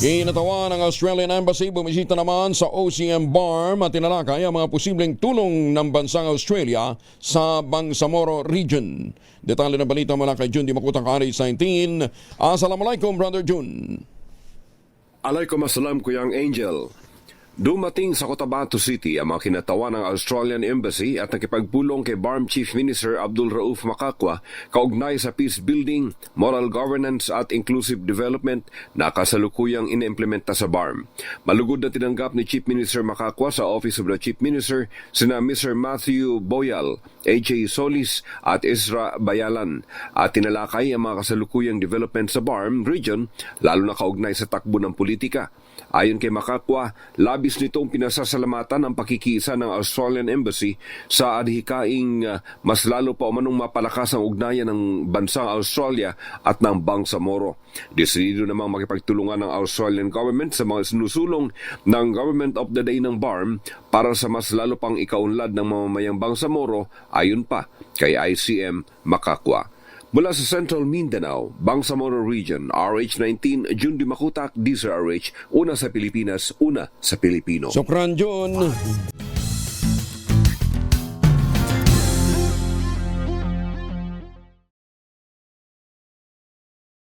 Inatawa ng Australian Embassy bumisita naman sa OCM Barm at tinalakay ang mga posibleng tulong ng bansang Australia sa Bangsamoro Region. Detalye ng balita mula kay Jun Di Makutang Aris 19. Assalamualaikum, Brother Jun. Alaykum assalam, Kuyang Angel. Dumating sa Cotabato City ang mga kinatawa ng Australian Embassy at nakipagpulong kay BARM Chief Minister Abdul Rauf Makakwa kaugnay sa peace building, moral governance at inclusive development na kasalukuyang inimplementa sa BARM. Malugod na tinanggap ni Chief Minister Makakwa sa Office of the Chief Minister sina Mr. Matthew Boyal, A.J. Solis at Isra Bayalan at tinalakay ang mga kasalukuyang development sa BARM region lalo na kaugnay sa takbo ng politika. Ayon kay Makakwa, labis nitong pinasasalamatan ang pakikiisa ng Australian Embassy sa adhikaing uh, mas lalo pa umanong mapalakas ang ugnayan ng bansang Australia at ng Bangsamoro. Desidido namang makipagtulungan ng Australian government sa mga sinusulong ng Government of the Day ng BARM para sa mas lalo pang ikaunlad ng mamamayang Bangsamoro ayon pa kay ICM Makakwa. Mula sa Central Mindanao, Bangsamoro Region, RH19, Jundi Makutak, DZRH, una sa Pilipinas, una sa Pilipino. Sokran Jun.